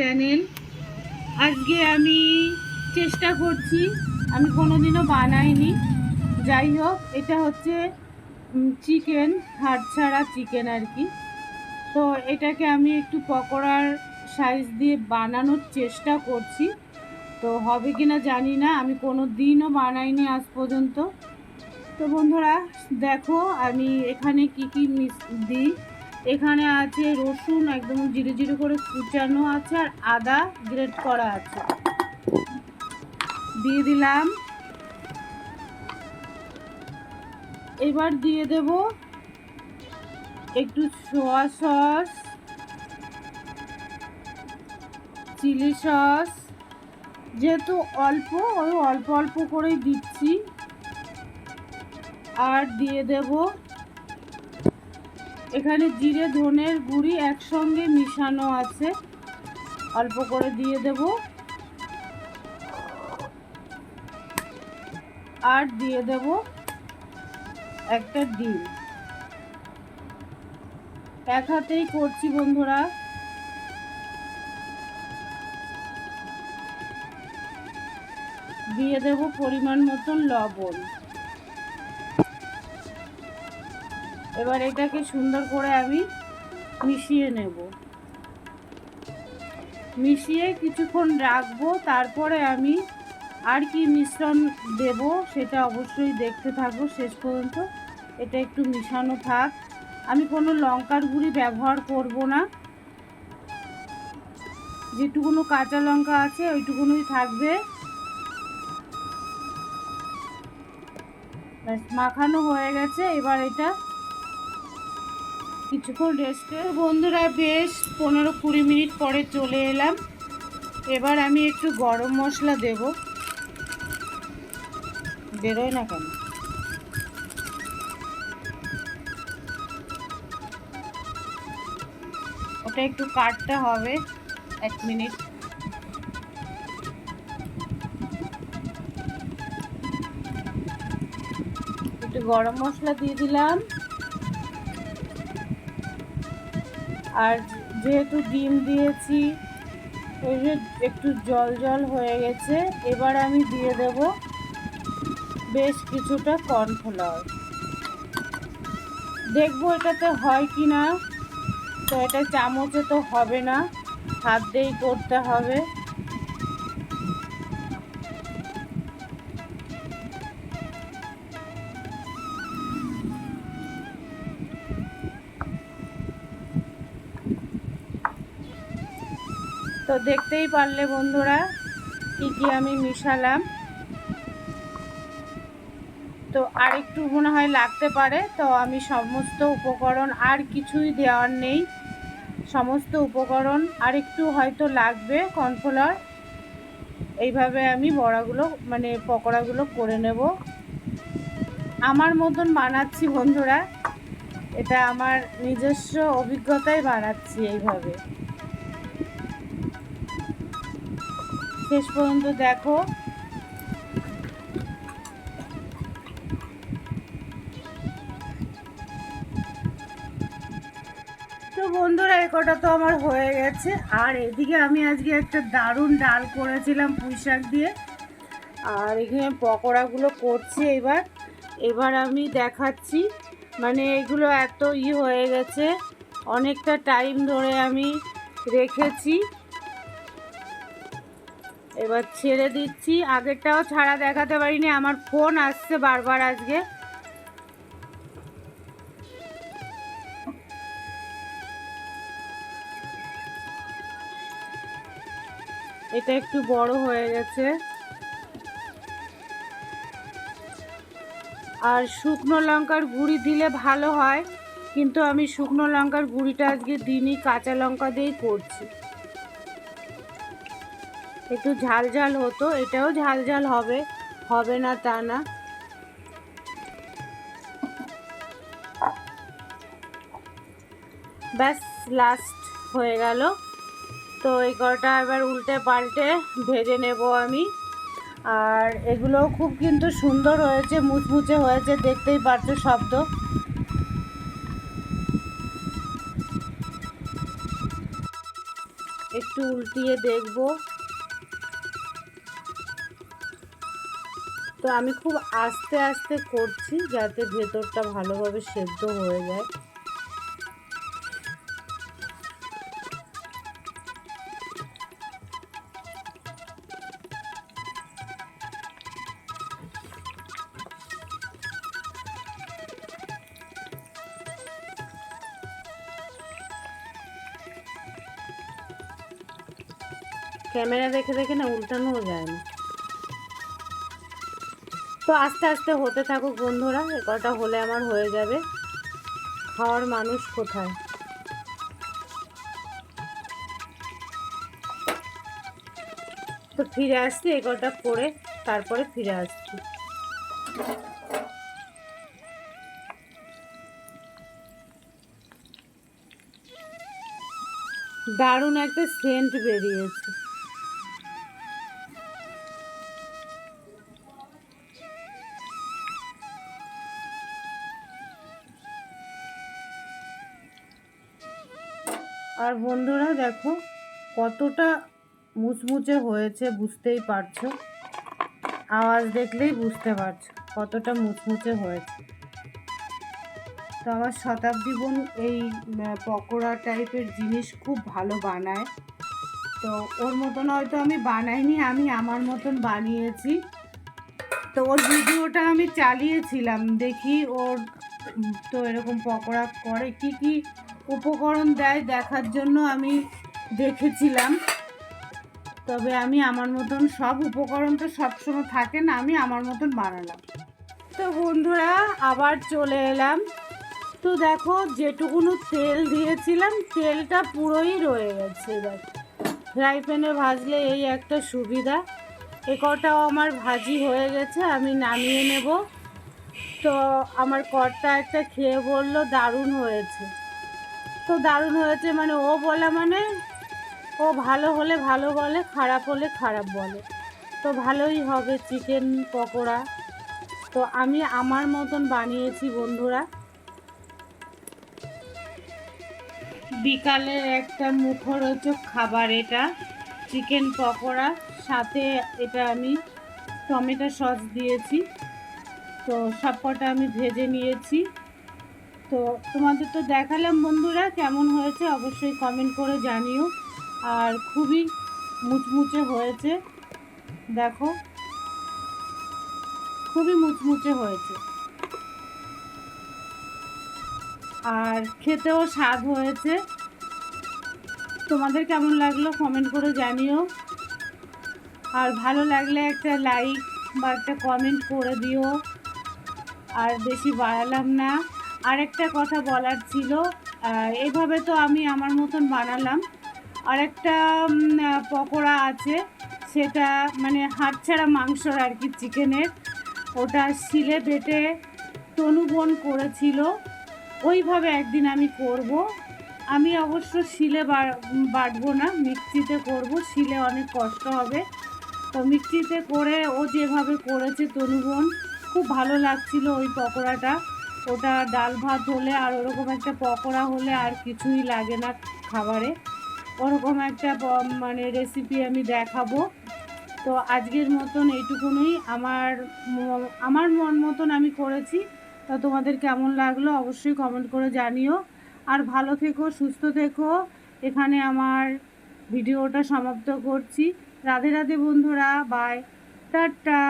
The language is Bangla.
চ্যানেল আজকে আমি চেষ্টা করছি, আমি কোনোদিনও বানাইনি। যাই হোক, এটা হচ্ছে চিকেন হাড় ছাড়া চিকেন আর কি। তো এটাকে আমি একটু পকোড়ার সাইজ দিয়ে বানানোর চেষ্টা করছি। তো হবে কি না জানি না, আমি কোনো দিনও বানাইনি আজ পর্যন্ত। তো বন্ধুরা, দেখো আমি এখানে কি কি মিস দিই। এখানে আছে রসুন, একদম জিরে জিরে করে কুচানো আছে আর আদা গ্রেট করা আছে। দিয়ে দিলাম। এবার দিয়ে দেব একটু সোয়া সস চিলি সস যেহেতু অল্প, ওই অল্প অল্প করেই দিচ্ছি। আর দিয়ে দেব এখানে জিরে, ধনের গুঁড়ি একসঙ্গে মিশানো আছে। অল্প করে দিয়ে দেব। আর দিয়ে দেব একটা ডিম। এক হাতেই করছি বন্ধুরা। দিয়ে দেব পরিমাণ মতন লবণ। এবার এটাকে সুন্দর করে আমি মিশিয়ে নেব। মিশিয়ে কিছুক্ষণ রাখব, তারপরে আমি আর কি মিশ্রণ দেব সেটা অবশ্যই দেখতে থাকব, শেষ পর্যন্ত এটা একটু মিশানো থাক। আমি কোনো লঙ্কার গুঁড়ি ব্যবহার করব না। যেটুকুনো কাঁচা লঙ্কা আছে ওইটুকুনোই থাকবে। ব্যাস, মাখানো হয়ে গেছে, এবার এটা কিছুক্ষণ রেস্টে বন্ধুরা বেশ পনেরো কুড়ি মিনিট পরে চলে এলাম। এবার আমি একটু গরম মশলা দেব। বেরোয় না কেন? ওটা একটু কাটতে হবে, এক মিনিট। একটু গরম মশলা দিয়ে দিলাম। আর যেহেতু ডিম দিয়েছি ওই যে একটু জল জল হয়ে গেছে, এবার আমি দিয়ে দেব বেশ কিছুটা কর্নফ্লাওয়ার। দেখব এটাতে হয় কি না। তো এটা চামচে তো হবে না, হাত দিয়েই করতে হবে। তো দেখতেই পারলে বন্ধুরা, কি কি আমি মিশালাম। তো আর একটু মনে হয় লাগতে পারে, তো আমি সমস্ত উপকরণ আর কিছুই দেওয়ার নেই। সমস্ত উপকরণ আর একটু হয়তো লাগবে কর্নফ্লাওয়ার। এইভাবে আমি বড়াগুলো মানে পকোড়াগুলো করে নেব। আমার মতন বানাচ্ছি বন্ধুরা, এটা আমার নিজস্ব অভিজ্ঞতায় বানাচ্ছি এইভাবে। শেষ পর্যন্ত দেখো। তো বন্ধুরা একটা তো আমার হয়ে গেছে। আর এদিকে আমি আজকে একটা দারুণ ডাল করেছিলাম পুঁই শাক দিয়ে। আর এখানে পকোড়াগুলো করছি এবার। এবার আমি দেখাচ্ছি মানে এগুলো এত ই হয়ে গেছে। অনেকটা টাইম ধরে আমি রেখেছি। এবার ছেড়ে দিচ্ছি। আগেরটাও ছাড়া দেখাতে পারিনি, আমার ফোন আসছে বারবার আজকে। এটা একটু বড় হয়ে গেছে। আর শুকনো লঙ্কার গুঁড়ি দিলে ভালো হয়, কিন্তু আমি শুকনো লঙ্কার গুঁড়িটা আজকে দিনই কাঁচা লঙ্কা দিয়েই করছি। একটু ঝাল ঝাল হতো, এটাও ঝাল ঝাল হবে হবে না তা না। ব্যাস লাস্ট হয়ে গেল। তো এই কটা এবার উল্টে পাল্টে ভেজে নেব আমি। আর এগুলো খুব কিন্তু সুন্দর হয়েছে, মুচমুচে হয়েছে, দেখতেই পারছ শব্দ। একটু একটু উল্টিয়ে দেখব। তো আমি খুব আস্তে আস্তে করছি যাতে ভেতরটা ভালোভাবে সেদ্ধ হয়ে যায়। ক্যামেরা দেখে দেখে না উল্টানোও যায় না। তো আস্তে আস্তে হতে থাকুক বন্ধুরা, এ কটা হলে আমার হয়ে যাবে। খাওয়ার মানুষ কোথায়? তো ফিরে আসছি, এ কটা করে তারপরে ফিরে আসছি। দারুণ একটা সেন্ট বেরিয়েছে। আর বন্ধুরা দেখো, কতটা মুচমুচে হয়েছে বুঝতেই পারছ। আওয়াজ দেখলেই বুঝতে পারছ কতটা মুচমুচে হয়েছে। তো আমার শতাব্দী বোন এই পকোড়া টাইপের জিনিস খুব ভালো বানায়। তো ওর মতন হয়তো আমি বানাইনি, আমি আমার মতন বানিয়েছি। তো ওর ভিডিওটা আমি চালিয়েছিলাম, দেখি ওর তো এরকম পকোড়া করে কি কি উপকরণ দেয় দেখার জন্য আমি দেখেছিলাম। তবে আমি আমার মতন সব উপকরণ তো সবসময় থাকে না, আমি আমার মতন বানালাম। তো বন্ধুরা, আবার চলে এলাম। তো দেখো, যেটুকুনো তেল দিয়েছিলাম, তেলটা পুরোই রয়ে গেছে দেখ ফ্রাই প্যানে ভাজলে এই একটা সুবিধা। এ কটাও আমার ভাজি হয়ে গেছে, আমি নামিয়ে নেব। তো আমার কর্তা একটা খেয়ে বলল, দারুণ হয়েছে। দারুণ হয়েছে মানে ও বলা মানে ও ভালো হলে ভালো বলে, খারাপ হলে খারাপ বলে। তো ভালোই হবে চিকেন পকোড়া। তো আমি আমার মতন বানিয়েছি বন্ধুরা। বিকালের একটা মুখরোচক খাবার এটা, চিকেন পকোড়া। সাথে এটা আমি টমেটো সস দিয়েছি। তো সব কটা আমি ভেজে নিয়েছি। তো তোমাদের তো দেখালাম বন্ধুরা কেমন হয়েছে অবশ্যই কমেন্ট করে জানিও। আর খুবই মুচমুচে হয়েছে, দেখো। খুবই মুচমুচে হয়েছে। আর খেতেও স্বাদ হয়েছে। তোমাদের কেমন লাগল কমেন্ট করে জানিও। আর ভালো লাগলে একটা লাইক বা একটা কমেন্ট করে দিও। আর বেশি বাড়ালাম না। আর একটা কথা বলার ছিল আহ, এইভাবে তো আমি আমার মতন বানালাম। আর একটা পকোড়া আছে সেটা মানে হাড় ছাড়া মাংসর আর কি চিকেনের। ওটা শিলে বেটে তনুবন করেছিল। ওইভাবে একদিন আমি করব। আমি অবশ্য শিলে বাটবো না মিক্সিতে করব শিলে অনেক কষ্ট হবে। তো মিক্সিতে করে ও যেভাবে করেছে তনুবন খুব ভালো লাগছিল ওই পকোড়াটা। ওটা ডাল ভাত হলে আর ওরকম একটা পকোড়া হলে আর কিছুই লাগে না খাবারে। ওরকম একটা মানে রেসিপি আমি দেখাবো। তো আজকের মতন এইটুকুনই আমার আমার মন মতন আমি করেছি। তো তোমাদের কেমন লাগল অবশ্যই কমেন্ট করে জানিও। আর ভালো থেকো, সুস্থ থেকো। এখানে আমার ভিডিওটা সমাপ্ত করছি। রাধে রাধে বন্ধুরা বাই টাটা।